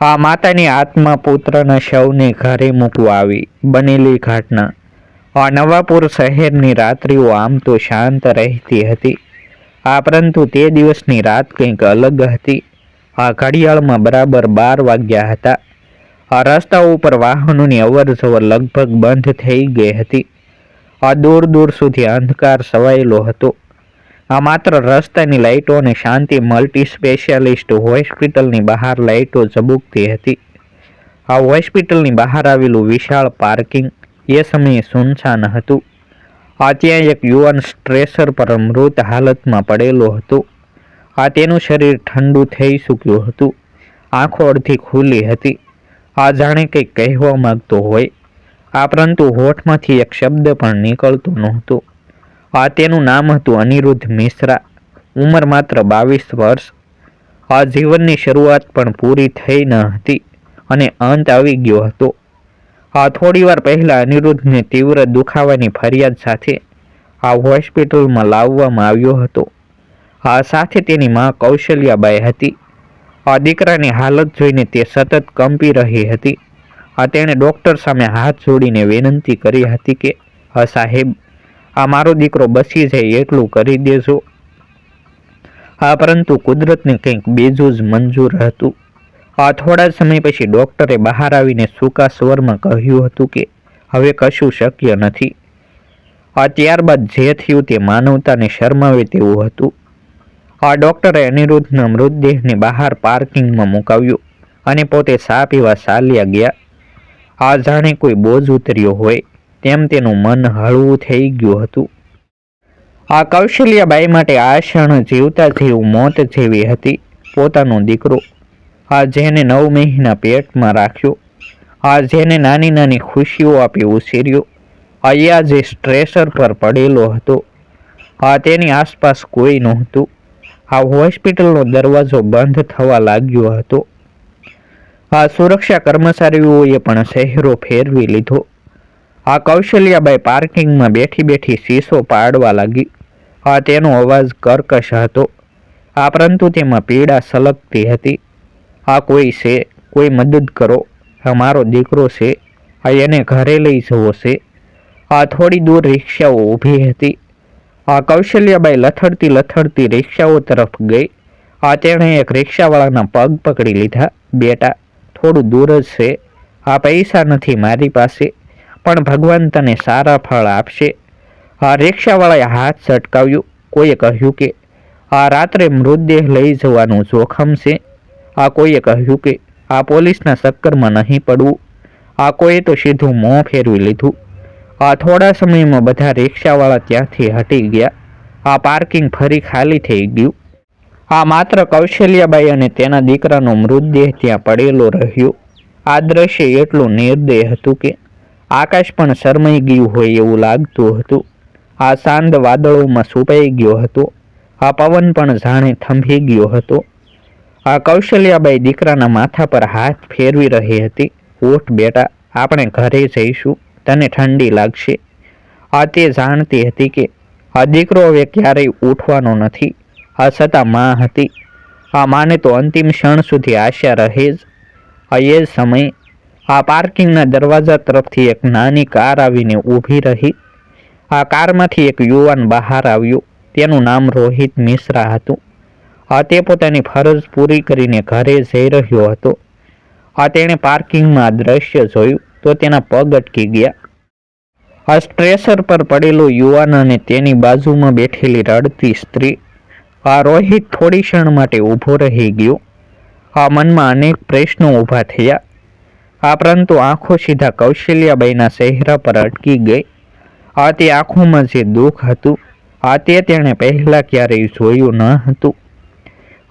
આ માતાની આત્મા પુત્રના શવને ઘરે મૂકવા આવી બનેલી ઘટના. આ નવાપુર શહેરની રાત્રિઓ આમ તો શાંત રહેતી હતી. આ પરંતુ તે દિવસની રાત કંઈક અલગ હતી. આ ઘડિયાળમાં બરાબર બાર વાગ્યા હતા. આ રસ્તા ઉપર વાહનોની અવર જવર લગભગ બંધ થઈ ગઈ હતી. આ દૂર દૂર સુધી અંધકાર સવાયેલો હતો. આ માત્ર રસ્તાની લાઇટો અને શાંતિ મલ્ટી સ્પેશિયાલિસ્ટ હોસ્પિટલની બહાર લાઇટો ઝબૂકતી હતી. આ હોસ્પિટલની બહાર આવેલું વિશાળ પાર્કિંગ એ સમયે સુનસાન હતું. આ ત્યાં એક યુવાન સ્ટ્રેસર પર મૃત હાલતમાં પડેલો હતો. આ તેનું શરીર ઠંડુ થઈ ચૂક્યું હતું. આંખો અડધી ખુલ્લી હતી. આ જાણે કંઈક કહેવા માગતો હોય. આ પરંતુ હોઠમાંથી એક શબ્દ પણ નીકળતો નહોતો. આ તેનું નામ હતું અનિરુદ્ધ મિશ્રા. ઉંમર માત્ર બાવીસ વર્ષ. આ જીવનની શરૂઆત પણ પૂરી થઈ ન હતી અને અંત આવી ગયો હતો. આ થોડીવાર પહેલાં અનિરુદ્ધને તીવ્ર દુખાવાની ફરિયાદ સાથે આ હોસ્પિટલમાં લાવવામાં આવ્યો હતો. આ સાથે તેની મા કૌશલ્યાબાઈ હતી. આ દીકરાની હાલત જોઈને તે સતત કંપી રહી હતી. આ તેણે ડૉક્ટર સામે હાથ જોડીને વિનંતી કરી હતી કે, હા સાહેબ આ મારો દીકરો બસી જાય એટલું કરી દેજો. આ પરંતુ કુદરતને કંઈક બીજું જ મંજૂર હતું. આ થોડા સમય પછી ડૉક્ટરે બહાર આવીને સૂકા સ્વરમાં કહ્યું હતું કે, હવે કશું શક્ય નથી. આ ત્યારબાદ જે થયું તે માનવતાને શરમાવે તેવું હતું. આ ડૉક્ટરે અનિરુદ્ધના મૃતદેહને બહાર પાર્કિંગમાં મુકાવ્યો અને પોતે સા પીવા ચાલ્યા ગયા. આ જાણે કોઈ બોજ ઉતર્યો હોય. તેમ તેનું મન હળવું થઈ ગયું હતું. આ કૌશલ્યાબાઈ માટે આ ક્ષણ જીવતા જીવ મોત જેવી હતી. પોતાનો દીકરો આ જેને નવ મહિના પેટમાં રાખ્યો, આ જેને નાની નાની ખુશીઓ આપી ઉછેર્યો અહીંયા જે સ્ટ્રેસર પર પડેલો હતો, આ તેની આસપાસ કોઈ નહોતું. આ હોસ્પિટલનો દરવાજો બંધ થવા લાગ્યો હતો. આ સુરક્ષા કર્મચારીઓએ પણ શહેરો ફેરવી લીધો. આ કૌશલ્યાબાઈ પાર્કિંગમાં બેઠી બેઠી શીશો પાડવા લાગી. આ તેનો અવાજ કર્કશ હતો. આ પરંતુ તેમાં પીડા સલગતી હતી. આ કોઈ છે, કોઈ મદદ કરો. આ મારો દીકરો છે. આ એને ઘરે લઈ જવો છે. આ થોડી દૂર રિક્ષાઓ ઊભી હતી. આ કૌશલ્યાબાઈ લથડતી લથડતી રિક્ષાઓ તરફ ગઈ. આ તેણે એક રિક્ષાવાળાના પગ પકડી લીધા. બેટા, થોડું દૂર જ છે. આ પૈસા નથી મારી પાસે. પણ ભગવાન તને સારા ફળ આપશે. આ રિક્ષાવાળાએ હાથ સટકાવ્યું. કોઈએ કહ્યું કે, આ રાત્રે મૃતદેહ લઈ જવાનું જોખમ છે. આ કોઈએ કહ્યું કે, આ પોલીસના ચક્કરમાં નહીં પડવું. આ કોઈએ તો સીધું મોં ફેરવી લીધું. આ થોડા સમયમાં બધા રિક્ષાવાળા ત્યાંથી હટી ગયા. આ પાર્કિંગ ફરી ખાલી થઈ ગયું. આ માત્ર કૌશલ્યાબાઈ અને તેના દીકરાનો મૃતદેહ ત્યાં પડેલો રહ્યો. આ દ્રશ્ય એટલું નિર્દય હતું કે આકાશ પણ શરમાઈ ગયું હોય એવું લાગતું હતું. આ શાંત વાદળોમાં સુપાઈ ગયો હતો. આ પવન પણ જાણે થંભી ગયો હતો. આ કૌશલ્યાબાઈ દીકરાના માથા પર હાથ ફેરવી રહી હતી. ઉઠ બેટા, આપણે ઘરે જઈશું. તને ઠંડી લાગશે. આ તે જાણતી હતી કે આ દીકરો હવે ક્યારેય ઉઠવાનો નથી. આ છતાં માં હતી. આ માને તો અંતિમ ક્ષણ સુધી આશા રહે જ. આ એ સમય આ પાર્કિંગના દરવાજા તરફથી એક નાની કાર આવીને ઊભી રહી. આ કારમાંથી એક યુવાન બહાર આવ્યો. તેનું નામ રોહિત મિશ્રા હતું. આ તે પોતાની ફરજ પૂરી કરીને ઘરે જઈ રહ્યો હતો. આ તેણે પાર્કિંગમાં દ્રશ્ય જોયું તો તેના પગ અટકી ગયા. આ સ્ટ્રેસર પર પડેલો યુવાન અને તેની બાજુમાં બેઠેલી રડતી સ્ત્રી. આ રોહિત થોડી ક્ષણ માટે ઊભો રહી ગયો. આ મનમાં અનેક પ્રશ્નો ઊભા થયા. આ પરંતુ આંખો સીધા કૌશલ્યાબાઈના ચહેરા પર અટકી ગઈ. આ તે આંખોમાં જે દુઃખ હતું આ તે તેણે પહેલાં ક્યારેય જોયું ન હતું.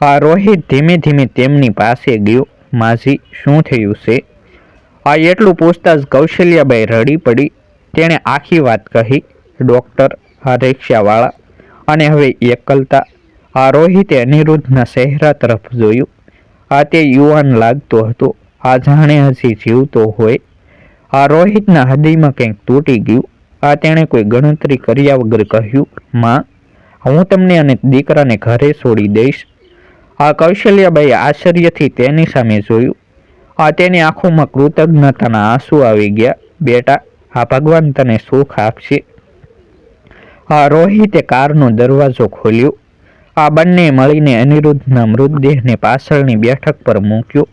આ રોહિત ધીમે ધીમે તેમની પાસે ગયો, માજી, શું થયું છે? આ એટલું પૂછતા જ કૌશલ્યાબાઈ રડી પડી. તેણે આખી વાત કહી, ડૉક્ટર, આ રિક્ષાવાળા અને હવે એકલતા. આ રોહિતે અનિરુદ્ધના ચહેરા તરફ જોયું. આ તે યુવાન લાગતો હતો આ જાણે હજી જીવતો હોય. આ રોહિતના હૃદયમાં કંઈક તૂટી ગયું. આ તેણે કોઈ ગણતરી કર્યા વગર કહ્યું, માં, હું તમને અને દીકરાને ઘરે છોડી દઈશ. આ કૌશલ્યાબાઈએ આશ્ચર્યથી તેની સામે જોયું. આ તેની આંખોમાં કૃતજ્ઞતાના આંસુ આવી ગયા. બેટા, આ ભગવાન તને સુખ આપશે. આ રોહિતે કારનો દરવાજો ખોલ્યો. આ બંને મળીને અનિરુદ્ધના મૃતદેહને પાછળની બેઠક પર મૂક્યો.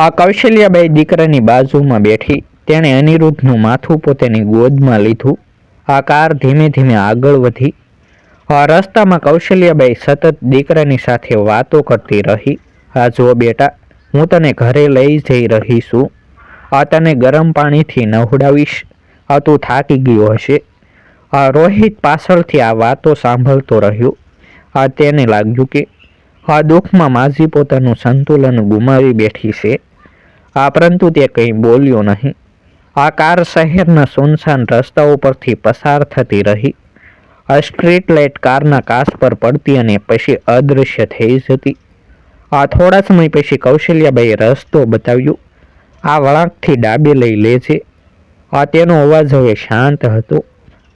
આ કૌશલ્યાબાઈ દીકરાની બાજુમાં બેઠી. તેણે અનિરુદ્ધનું માથું પોતાની ગોદમાં લીધું. આ કાર ધીમે ધીમે આગળ વધી. આ રસ્તામાં કૌશલ્યાબાઈ સતત દીકરાની સાથે વાતો કરતી રહી. આ જુઓ બેટા, હું તને ઘરે લઈ જઈ રહી છું. આ તને ગરમ પાણીથી નવડાવીશ. આ તું થાકી ગયો હશે. આ રોહિત પાછળથી આ વાતો સાંભળતો રહ્યો. આ તેને લાગ્યું કે, આ દુઃખમાં માજી પોતાનું સંતુલન ગુમાવી બેઠી છે. આ પરંતુ તે કંઈ બોલ્યો નહીં. આ કાર શહેરના સુનસાન રસ્તાઓ પરથી પસાર થતી રહી. આ સ્ટ્રીટ લાઇટ કારના કાચ પર પડતી અને પછી અદૃશ્ય થઈ જતી. આ થોડા સમય પછી કૌશલ્યાબાઈએ રસ્તો બતાવ્યો. આ વળાંકથી ડાબે લઈ લે છે. આ તેનો અવાજ હવે શાંત હતો.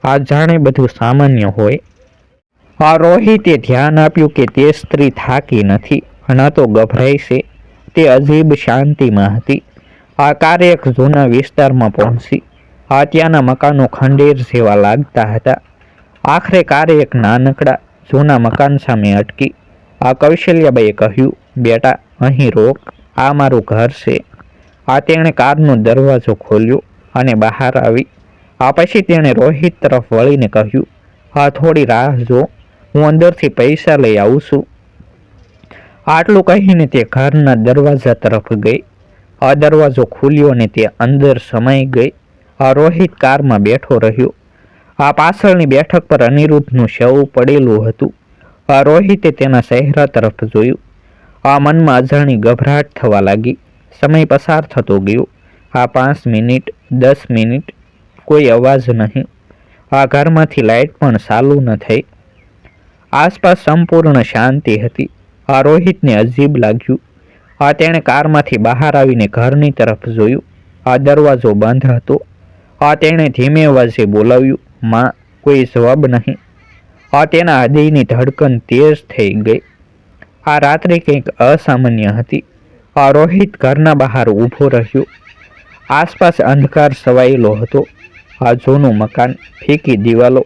આ જાણે બધું સામાન્ય હોય. આ રોહિતે ધ્યાન આપ્યું કે તે સ્ત્રી થાકી નથી ન તો ગભરાઈ છે. તે અજીબ શાંતિમાં હતી આ કાર એક જૂના વિસ્તારમાં પહોંચી. આ ત્યાંના મકાનો ખંડેર જેવા લાગતા હતા. આખરે કાર એક નાનકડા જૂના મકાન સામે અટકી. આ કૌશલ્યાબાઈએ કહ્યું, બેટા, અહીં રોક. આ મારું ઘર છે. આ તેણે કારનો દરવાજો ખોલ્યો અને બહાર આવી. આ પછી તેણે રોહિત તરફ વળીને કહ્યું, હા, થોડી રાહ જો. હું અંદરથી પૈસા લઈ આવું છું. આટલું કહીને તે ઘરના દરવાજા તરફ ગઈ. આ દરવાજો ખુલ્યો અને તે અંદર સમાઈ ગઈ. આ રોહિત કારમાં બેઠો રહ્યો. આ પાછળની બેઠક પર અનિરુદ્ધનું શવ પડેલું હતું. આ રોહિતે તેના ચહેરા તરફ જોયું. આ મનમાં અજાણી ગભરાટ થવા લાગી. સમય પસાર થતો ગયો. આ પાંચ મિનિટ, દસ મિનિટ, કોઈ અવાજ નહીં. આ ઘરમાંથી લાઇટ પણ ચાલુ ન થઈ. આસપાસ સંપૂર્ણ શાંતિ હતી. આ રોહિતને અજીબ લાગ્યું. આ તેણે કારમાંથી બહાર આવીને ઘરની તરફ જોયું. આ દરવાજો બંધ હતો. આ તેણે ધીમે અવાજે બોલાવ્યું, માં, કોઈ જવાબ નહીં. આ તેના હૃદયની ધડકન તેજ થઈ ગઈ. આ રાત્રે કંઈક અસામાન્ય હતી. આ રોહિત ઘરના બહાર ઊભો રહ્યો. આસપાસ અંધકાર સવાયેલો હતો. આ જૂનું મકાન, ફીકી દિવાલો,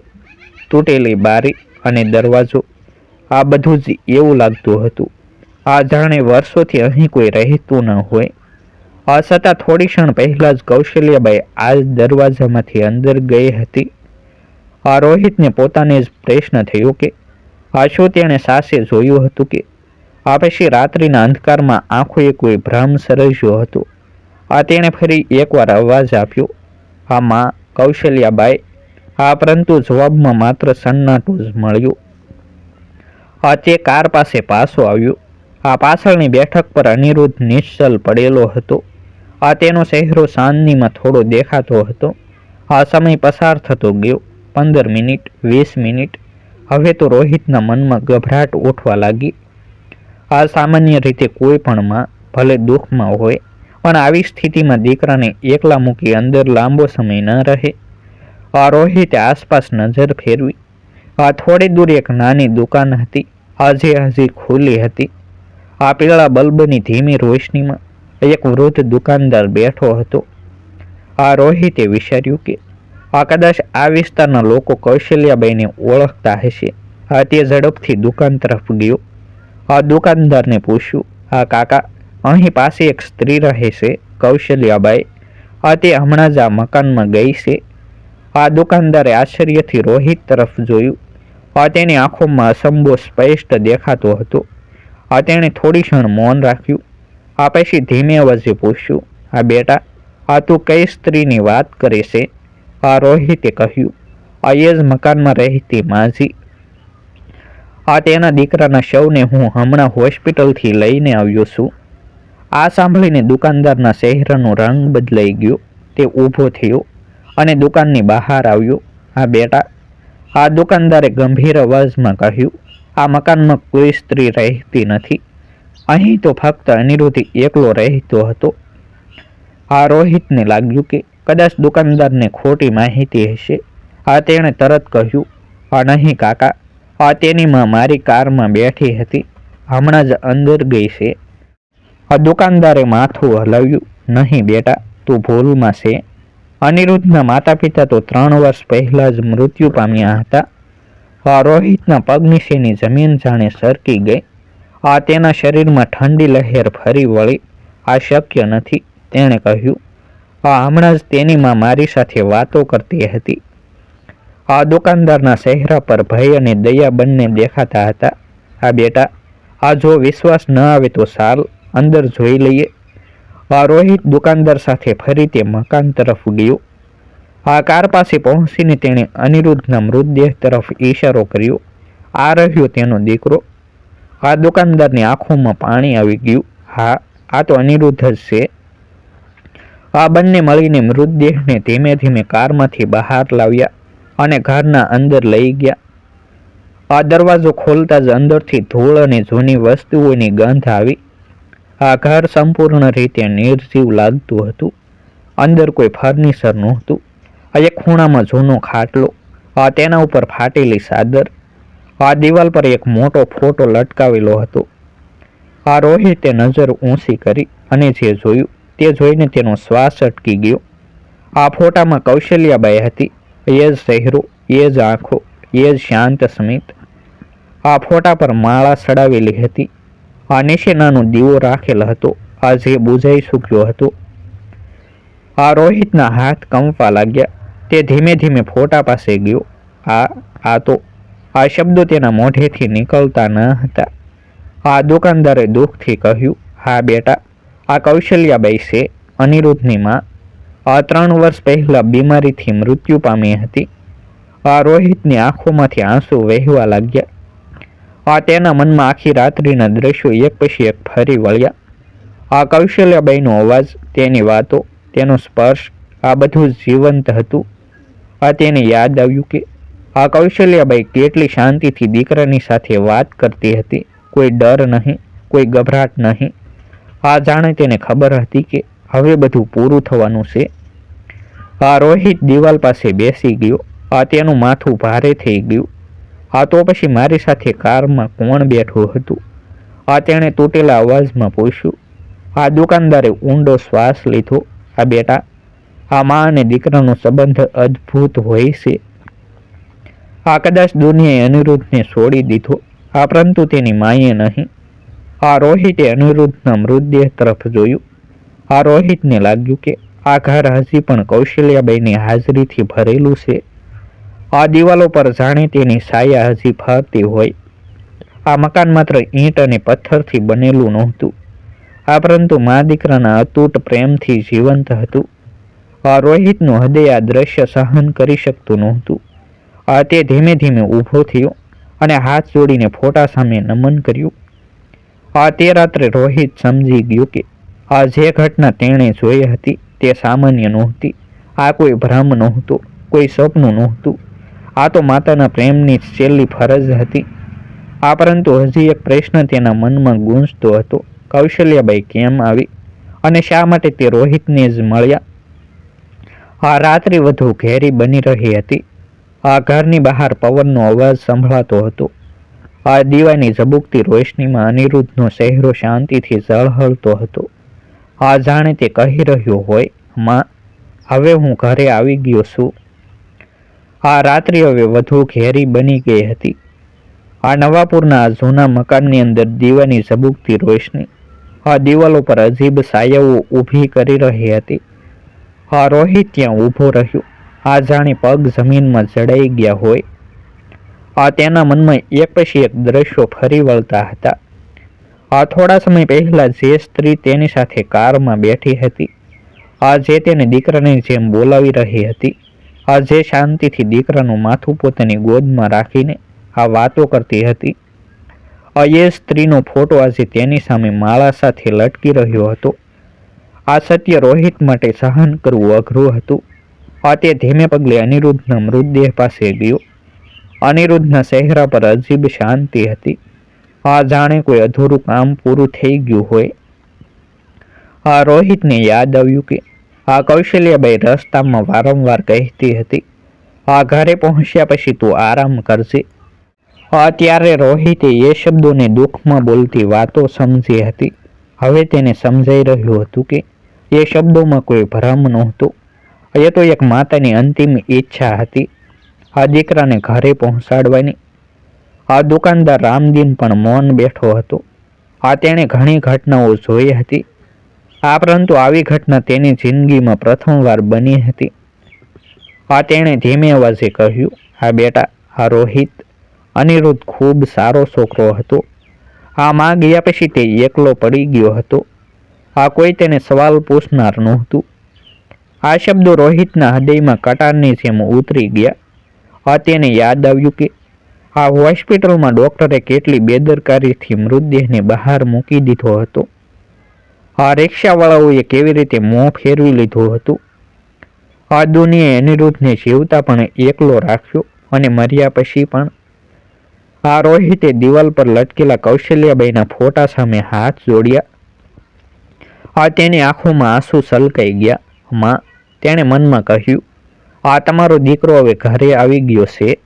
તૂટેલી બારી અને દરવાજો આ બધું જ એવું લાગતું હતું. આ જાણે વર્ષોથી અહીં કોઈ રહેતું ન હોય. આ છતાં થોડી ક્ષણ પહેલાં જ કૌશલ્યાબાઈ આ દરવાજામાંથી અંદર ગઈ હતી. આ રોહિતને પોતાને જ પ્રશ્ન થયો કે, આ શું તેણે સાસે જોયું હતું કે, આ પછી રાત્રિના અંધકારમાં આંખોએ કોઈ ભ્રમ સર્જ્યો હતો? આ તેણે ફરી એકવાર અવાજ આપ્યો આ માં, કૌશલ્યાબાઈ. આ પરંતુ જવાબમાં માત્ર સન્નાટો જ મળ્યો. તે કાર પાસે પાછો આવ્યો. આ પાછળની બેઠક પર અનિરુદ્ધ નિશ્ચલ પડેલો હતો. આ તેનો ચહેરો સાંજનીમાં થોડો દેખાતો હતો. આ સમય પસાર થતો ગયો. પંદર મિનિટ, વીસ મિનિટ. હવે તો રોહિતના મનમાં ગભરાટ ઉઠવા લાગી. આ સામાન્ય રીતે કોઈ પણમાં ભલે દુઃખમાં હોય, પણ આવી સ્થિતિમાં દીકરાને એકલા મૂકી અંદર લાંબો સમય ન રહે. આ રોહિતે આસપાસ નજર ફેરવી. થોડી દૂર એક નાની દુકાન હતી. આજે હજી ખુલ્લી હતી. આ પીળા બલ્બની ધીમી રોશનીમાં એક વૃદ્ધ દુકાનદાર બેઠો હતો. આ રોહિતે વિચાર્યું કે આ કદાચ આ વિસ્તારના લોકો કૌશલ્યાબાઈને ઓળખતા હશે. આ તે ઝડપથી દુકાન તરફ ગયો. આ દુકાનદારને પૂછ્યું આ કાકા, અહીં પાસે એક સ્ત્રી રહે છે, કૌશલ્યાબાઈ? આ તે હમણાં જ આ મકાનમાં ગઈ છે. આ દુકાનદારે આશ્ચર્યથી રોહિત તરફ જોયું. આ તેની આંખોમાં અસંભો સ્પષ્ટ દેખાતો હતો. આ તેણે થોડી ક્ષણ મૌન રાખ્યું. આ પછી ધીમે અવાજે પૂછ્યું આ બેટા, આ તું કઈ સ્ત્રીની વાત કરે છે? આ રોહિતે કહ્યું, આ એ જ મકાનમાં રહેતી માજી. આ તેના દીકરાના શવને હું હમણાં હોસ્પિટલથી લઈને આવ્યો છું. આ સાંભળીને દુકાનદારના ચહેરાનો રંગ બદલાઈ ગયો, તે ઊભો થયો અને દુકાનની બહાર આવ્યો. આ બેટા આ દુકાનદારે ગંભીર અવાજમાં કહ્યું, આ મકાનમાં કોઈ સ્ત્રી રહેતી નથી. અહીં તો ફક્ત અનિરુદ્ધ એકલો રહેતો હતો. આ રોહિતને લાગ્યું કે કદાચ દુકાનદારને ખોટી માહિતી હશે. આ તેણે તરત કહ્યું, આ નહીં કાકા, આ તેની માં મારી કારમાં બેઠી હતી. હમણાં જ અંદર ગઈ છે. આ દુકાનદારે માથું હલાવ્યું, નહીં બેટા, તું ભૂલમાં છે. અનિરુદ્ધના માતા પિતા તો ત્રણ વર્ષ પહેલા જ મૃત્યુ પામ્યા હતા. આ રોહિતના પગ નીચેની જમીન જાણે સરકી ગઈ. આ તેના શરીરમાં ઠંડી લહેર ફરી વળી. આ શક્ય નથી, તેણે કહ્યું. આ હમણાં જ તેની માં મારી સાથે વાતો કરતી હતી. આ દુકાનદારના ચહેરા પર ભય અને દયા બંને દેખાતા હતા. આ બેટા, આ જો વિશ્વાસ ન આવે તો સાલ, અંદર જોઈ લઈએ. રોહિત દુકાનદાર સાથે ફરી તે મકાન તરફ ગયો. આ કાર પાસે પહોંચીને તેણે અનિરુદ્ધના મૃતદેહ તરફ ઈશારો કર્યો. આ રહ્યો તેનો દીકરો. આ દુકાનદારની આંખોમાં પાણી આવી ગયું. હા, આ તો અનિરુદ્ધ જ છે. આ બંને મળીને મૃતદેહને ધીમે ધીમે કારમાંથી બહાર લાવ્યા અને ઘરના અંદર લઈ ગયા. આ દરવાજો ખોલતા જ અંદરથી ધૂળ અને જૂની વસ્તુઓની ગંધ આવી. આ ઘર સંપૂર્ણ રીતે નિર્જીવ લાગતું હતું. અંદર કોઈ ફર્નિચર નહોતું. આ એક ખૂણામાં જૂનો ખાટલો, આ તેના ઉપર ફાટેલી ચાદર, આ દિવાલ પર એક મોટો ફોટો લટકાવેલો હતો. આ રોહિતે નજર ઊંચી કરી અને જે જોયું તે જોઈને તેનો શ્વાસ અટકી ગયો. આ ફોટામાં કૌશલ્યાબાઈ હતી. એ જ ચહેરો, એ જ આંખો, એ જ શાંત સ્મિત. આ ફોટા પર માળા ચડાવેલી હતી. આ નીચે નાનો દીવો રાખેલ હતો. આ જે બુઝાઈ ચૂક્યો હતો. આ રોહિતના હાથ કંપવા લાગ્યા. તે ધીમે ધીમે ફોટા પાસે ગયો. આ આ તો, આ શબ્દો તેના મોઢેથી નીકળતા ન હતા. આ દુકાનદારે દુઃખથી કહ્યું, હા, બેટા, આ કૌશલ્યાબાઈ છે, અનિરુદ્ધની માં. આ ત્રણ વર્ષ પહેલાં બીમારીથી મૃત્યુ પામી હતી. આ રોહિતની આંખોમાંથી આંસુ વહેવા લાગ્યા. આ તેના મનમાં આખી રાત્રિના દ્રશ્યો એક પછી એક ફરી વળ્યા. આ કૌશલ્યાબાઈનો અવાજ, તેની વાતો, તેનો સ્પર્શ, આ બધું જીવંત હતું. આ તેને યાદ આવ્યું કે આ કૌશલ્યાબાઈ કેટલી શાંતિથી દીકરાની સાથે વાત કરતી હતી. કોઈ ડર નહીં, કોઈ ગભરાટ નહીં. આ જાણે તેને ખબર હતી કે હવે બધું પૂરું થવાનું છે. આ રોહિત દિવાલ પાસે બેસી ગયો. આ તેનું માથું ભારે થઈ ગયું. આ તો પછી મારી સાથે કારમાં કોણ બેઠું હતું? આ તેણે તૂટેલા અવાજમાં પૂછ્યું. આ દુકાનદારે ઊંડો શ્વાસ લીધો. આ બેટા આ મા અને દીકરાનો સંબંધ અદ્ભુત હોય છે. આ કદાચ દુનિયાએ અનિરુદ્ધને છોડી દીધો. આ પરંતુ તેની માએ નહીં. આ રોહિતે અનિરુદ્ધના મૃતદેહ તરફ જોયું. આ રોહિતને લાગ્યું કે આ ઘર હજી પણ કૌશલ્યાબાઈની હાજરીથી ભરેલું છે. આ દિવાલો પર જાણે તેની છાયા હજી ફરતી હોય. આ મકાન માત્ર ઈંટ અને પથ્થરથી બનેલું નહોતું. આ પરંતુ મા દીકરાના અતૂટ પ્રેમથી જીવંત હતું. આ રોહિતનું હૃદય આ દ્રશ્ય સહન કરી શકતું નહોતું. આ તે ધીમે ધીમે ઊભો થયો અને હાથ જોડીને ફોટા સામે નમન કર્યું. આ તે રાત્રે રોહિત સમજી ગયું કે આ જે ઘટના તેણે જોઈ હતી તે સામાન્ય નહોતી. આ કોઈ ભ્રમ નહોતો, કોઈ સપનું નહોતું. આ તો માતાના પ્રેમની છેલ્લી ફરજ હતી. આ પરંતુ હજી એક પ્રશ્ન તેના મનમાં ગૂંજતો હતો. કૌશલ્યાબાઈ કેમ આવી? અને શા માટે તે રોહિતને જ મળ્યા? આ રાત્રિ વધુ ઘેરી બની રહી હતી. આ ઘરની બહાર પવનનો અવાજ સંભળાતો હતો. આ દીવાની ઝબુકતી રોશનીમાં અનિરુદ્ધનો ચહેરો શાંતિથી ઝળહળતો હતો. આ જાણે તે કહી રહ્યો હોય, માં, હવે હું ઘરે આવી ગયો છું. આ રાત્રિ હવે વધુ ઘેરી બની ગઈ હતી. આ નવાપુરના જૂના મકાનની અંદર દીવાની ઝબુકતી રોશની. આ દિવાલો પર અજીબ સાયાઓ ઊભી કરી રહી હતી. આ રોહિત ત્યાં ઊભો રહ્યો. આ જાણે પગ જમીનમાં જડાઈ ગયા હોય. આ તેના મનમાં એક પછી એક દ્રશ્યો ફરી વળતા હતા. આ થોડા સમય પહેલાં જે સ્ત્રી તેની સાથે કારમાં બેઠી હતી. આ જે તેને દીકરાની જેમ બોલાવી રહી હતી. આ જે શાંતિથી દીકરાનું માથું પોતાની ગોદમાં રાખીને આ વાતો કરતી હતી. અયે સ્ત્રીનો ફોટો આજે તેની સામે માળા સાથે લટકી રહ્યો હતો. આ સત્ય રોહિત માટે સહન કરવું અઘરું હતું. આ તે ધીમે પગલે અનિરુદ્ધના મૃતદેહ પાસે ગયો. અનિરુદ્ધના ચહેરા પર અજીબ શાંતિ હતી. આ જાણે કોઈ અધૂરું કામ પૂરું થઈ ગયું હોય. આ રોહિતને યાદ આવ્યું કે આ કૌશલ્યાબાઈ રસ્તામાં વારંવાર કહેતી હતી, આ ઘરે પહોંચ્યા પછી તું આરામ કરજે. આ ત્યારે રોહિતે એ શબ્દોને દુઃખમાં બોલતી વાતો સમજી હતી. હવે તેને સમજાઈ રહ્યું હતું કે એ શબ્દોમાં કોઈ ભ્રમ નહોતો. એ તો એક માતાની અંતિમ ઈચ્છા હતી, આ દીકરાને ઘરે પહોંચાડવાની. આ દુકાનદાર રામદીન પણ મૌન બેઠો હતો. આ તેણે ઘણી ઘટનાઓ જોઈ હતી. આ પરંતુ આવી ઘટના તેની જિંદગીમાં પ્રથમવાર બની હતી. આ તેણે ધીમે અવાજે કહ્યું આ બેટા, આ રોહિત અનિરુદ્ધ ખૂબ સારો છોકરો હતો. આ માં ગયા પછી તે એકલો પડી ગયો હતો. આ કોઈ તેને સવાલ પૂછનાર નહોતું. આ શબ્દો રોહિતના હૃદયમાં કટારની જેમ ઉતરી ગયા. આ તેને યાદ આવ્યું કે આ હોસ્પિટલમાં ડૉક્ટરે કેટલી બેદરકારીથી મૃતદેહને બહાર મૂકી દીધો હતો. આ રિક્ષાવાળાઓએ કેવી રીતે મોં ફેરવી લીધું હતું? આ દુનિયાએ અનિરુદ્ધને જીવતા પણ એકલો રાખ્યો અને મર્યા પછી પણ. આ રોહિતે દિવાલ પર લટકેલા કૌશલ્યાબાઈના ફોટા સામે હાથ જોડ્યા. આ તેની આંખોમાં આંસુ સલકાઈ ગયા. માં, તેણે મનમાં કહ્યું, આ તમારો દીકરો હવે ઘરે આવી ગયો છે.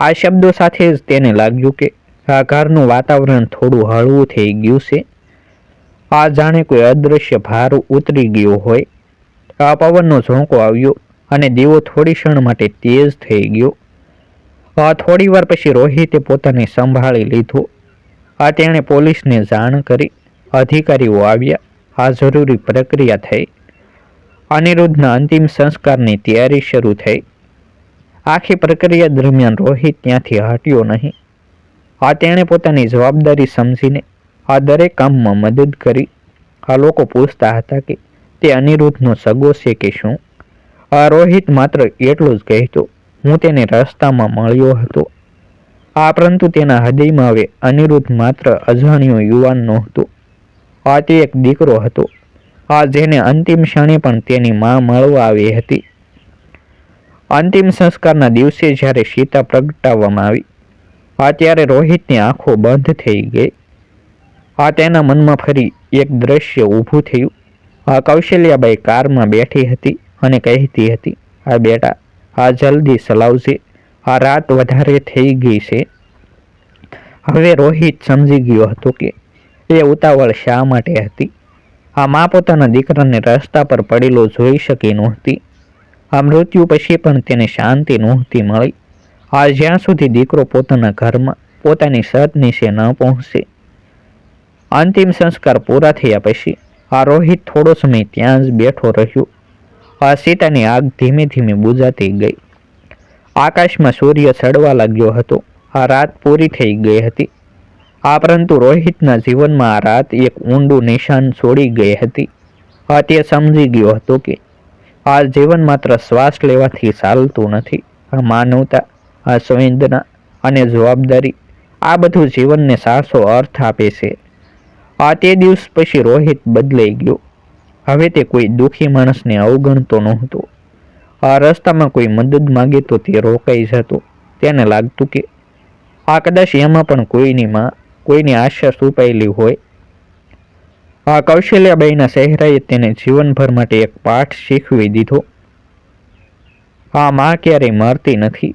આ શબ્દો સાથે જ તેને લાગ્યું કે આ ઘરનું વાતાવરણ થોડું હળવું થઈ ગયું છે. આ જાણે કોઈ અદૃશ્ય ભાર ઉતરી ગયો હોય? આ પવનનો ઝોંકો આવ્યો અને દીવો થોડી ક્ષણ માટે તેજ થઈ ગયો. આ થોડી વાર પછી રોહિતે પોતાને સંભાળી લીધું. આ તેણે પોલીસને જાણ કરી. અધિકારીઓ આવ્યા. આ જરૂરી પ્રક્રિયા થઈ. અનિરુદ્ધના અંતિમ સંસ્કારની તૈયારી શરૂ થઈ. આખી પ્રક્રિયા દરમિયાન રોહિત ત્યાંથી હટ્યો નહીં. આ તેણે પોતાની જવાબદારી સમજીને આ દરેક કામમાં મદદ કરી આ લોકો પૂછતા હતા કે તે અનિરુદ્ધનો સગો છે કે શું? આ રોહિત માત્ર એટલું જ કહેતો, હું તેને રસ્તામાં મળ્યો હતો. આ પરંતુ તેના હૃદયમાં હવે અનિરુદ્ધ માત્ર અજાણ્યો યુવાન નહોતો. આ તે એક દીકરો હતો. આ જેને અંતિમ ક્ષણે પણ તેની માં મળવા આવી હતી. અંતિમ સંસ્કારના દિવસે જ્યારે સીતા પ્રગટાવવામાં આવી, આ ત્યારે રોહિતની આંખો બંધ થઈ ગઈ. આ તેના મનમાં ફરી એક દ્રશ્ય ઊભું થયું. આ કૌશલ્યાબાઈ કારમાં બેઠી હતી અને કહેતી હતી, આ બેટા, આ જલ્દી ચલાવજે આ રાત વધારે થઈ ગઈ છે. હવે રોહિત સમજી ગયો હતો કે એ ઉતાવળ શા માટે હતી. આ મા પોતાના દીકરાને રસ્તા પર પડેલો જોઈ શકી નહોતી. આ મૃત્યુ પછી પણ તેને શાંતિ નહોતી મળી. આ જ્યાં સુધી દીકરો પોતાના ઘરમાં પોતાની સત નીચે ન પહોંચશે અંતિમ સંસ્કાર પૂરા થયા પછી આ રોહિત થોડો સમય ત્યાં જ બેઠો રહ્યો. આ સીતાની આગ ધીમે ધીમે બુજાતી ગઈ. આકાશમાં સૂર્ય ચડવા લાગ્યો હતો. આ રાત પૂરી થઈ ગઈ હતી. આ પરંતુ રોહિતના જીવનમાં આ રાત એક ઊંડું નિશાન છોડી ગઈ હતી. આ તે સમજી ગયો હતો કે આ જીવન માત્ર શ્વાસ લેવાથી ચાલતું નથી. આ માનવતા, આ સંવેદના અને જવાબદારી આ બધું જીવનને સાસો અર્થ આપે છે. આ તે દિવસ પછી રોહિત બદલાઈ ગયો. હવે તે કોઈ દુઃખી માણસને અવગણતો નહોતો. આ રસ્તામાં કોઈ મદદ માગે તો તે રોકાઈ જતો. તેને લાગતું કે આ કદાચ એમાં પણ કોઈની માં, કોઈની આશા સુપાયેલી હોય. આ કૌશલ્યાબાઈના સહેરાએ તેને જીવનભર માટે એક પાઠ શીખવી દીધો. આ માં ક્યારેય મરતી નથી.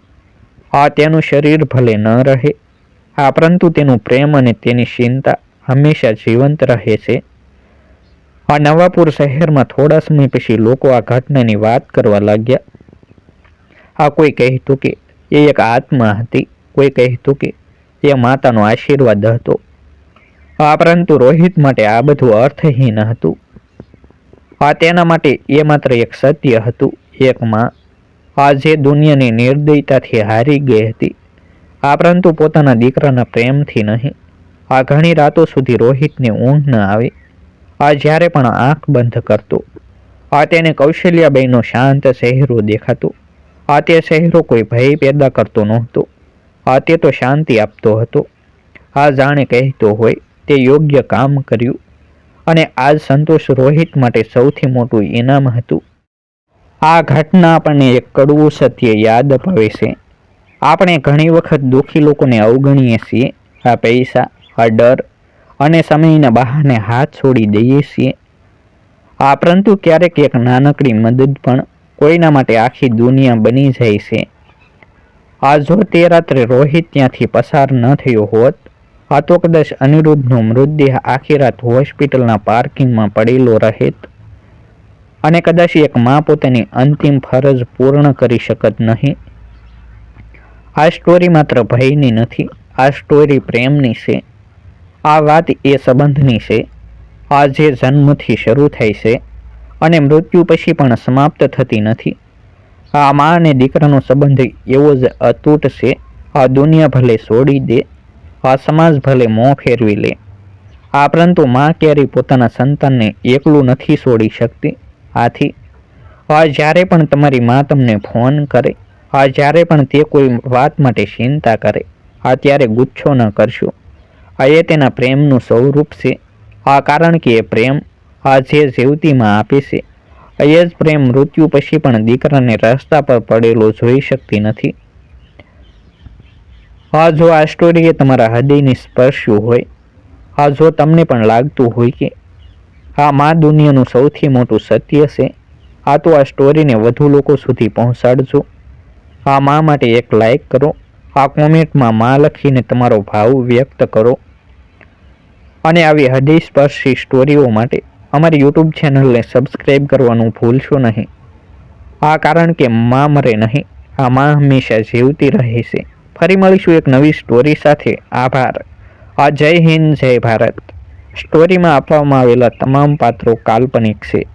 આ તેનું શરીર ભલે ન રહે, આ પરંતુ તેનું પ્રેમ અને તેની ચિંતા હંમેશા જીવંત રહે છે. આ નવાપુર શહેરમાં થોડા સમય પછી લોકો આ ઘટનાની વાત કરવા લાગ્યા. આ કોઈ કહેતું કે એ એક આત્મા હતી, કોઈ કહેતું કે એ માતાનો આશીર્વાદ હતો. આ પરંતુ રોહિત માટે આ બધું અર્થહીન હતું. આ તેના માટે એ માત્ર એક સત્ય હતું, એક માં. આ જે દુનિયાની નિર્દયતાથી હારી ગઈ હતી. આ પરંતુ પોતાના દીકરાના પ્રેમથી નહીં. આ ઘણી રાતો સુધી રોહિતને ઊંઘ ન આવે. આ જ્યારે પણ આંખ બંધ કરતો, આ તેને કૌશલ્યાબાઈનો શાંત શહેરો દેખાતો. આ તે શહેરો કોઈ ભય પેદા કરતો નહોતો. આ તે તો શાંતિ આપતો હતો. આ જાણે કહેતો હોય તે યોગ્ય કામ કર્યું. અને આજ સંતોષ રોહિત માટે સૌથી મોટું ઇનામ હતું. આ ઘટના આપણને એક કડવું સત્ય યાદ અપાવે છે. આપણે ઘણી વખત દુઃખી લોકોને અવગણીએ છીએ આ પૈસા. આ ડર અને સમયના બહાને હાથ છોડી દઈએ છીએ. આ પરંતુ ક્યારેક એક નાનકડી મદદ પણ કોઈના માટે આખી દુનિયા બની જાય છે. આ જો તે રાત્રે રોહિત ત્યાંથી પસાર ન થયો હોત આ તો કદાચ અનિરુદ્ધનો મૃતદેહ આખી રાત હોસ્પિટલના પાર્કિંગમાં પડેલો રહેત અને કદાચ એક મા પોતાની અંતિમ ફરજ પૂર્ણ કરી શકત નહીં. આ સ્ટોરી માત્ર ભયની નથી, આ સ્ટોરી પ્રેમની છે. આ વાત એ સંબંધની છે. આ જે જન્મથી શરૂ થાય છે અને મૃત્યુ પછી પણ સમાપ્ત થતી નથી. આ મા અને દીકરાનો સંબંધ એવો જ અતૂટ છે. આ દુનિયા ભલે છોડી દે, આ સમાજ ભલે મોં ફેરવી લે. આ પરંતુ મા ક્યારેય પોતાના સંતાનને એકલું નથી છોડી શકતી. આથી, આ જ્યારે પણ તમારી મા તમને ફોન કરે, આ જ્યારે પણ તે કોઈ વાત માટે ચિંતા કરે, આ ત્યારે ગુચ્છો ન કરશો. આ એ તેના પ્રેમનું સ્વરૂપ છે. આ કારણ કે એ પ્રેમ આ જે જીવતીમાં આપે છે. એ જ પ્રેમ મૃત્યુ પછી પણ દીકરાને રસ્તા પર પડેલો જોઈ શકતી નથી. આ જો આ સ્ટોરી એ તમારા હૃદયને સ્પર્શ્યું હોય, આ જો તમને પણ લાગતું હોય કે આ મા દુનિયાનું સૌથી મોટું સત્ય છે, આ તો આ સ્ટોરીને વધુ લોકો સુધી પહોંચાડજો. આ મા માટે એક લાઈક કરો, આ કોમેન્ટમાં મા લખીને તમારો ભાવ વ્યક્ત કરો. અને આવી હૃદયસ્પર્શી સ્ટોરીઓ માટે અમારી યુટ્યુબ ચેનલને સબસ્ક્રાઈબ કરવાનું ભૂલશો નહીં. આ કારણ કે મા મરે નહીં, આ મા હંમેશા જીવતી રહે છે. ફરી મળીશું એક નવી સ્ટોરી સાથે. આભાર. આ જય હિન્દ, જય ભારત. સ્ટોરીમાં આપવામાં આવેલા તમામ પાત્રો કાલ્પનિક છે.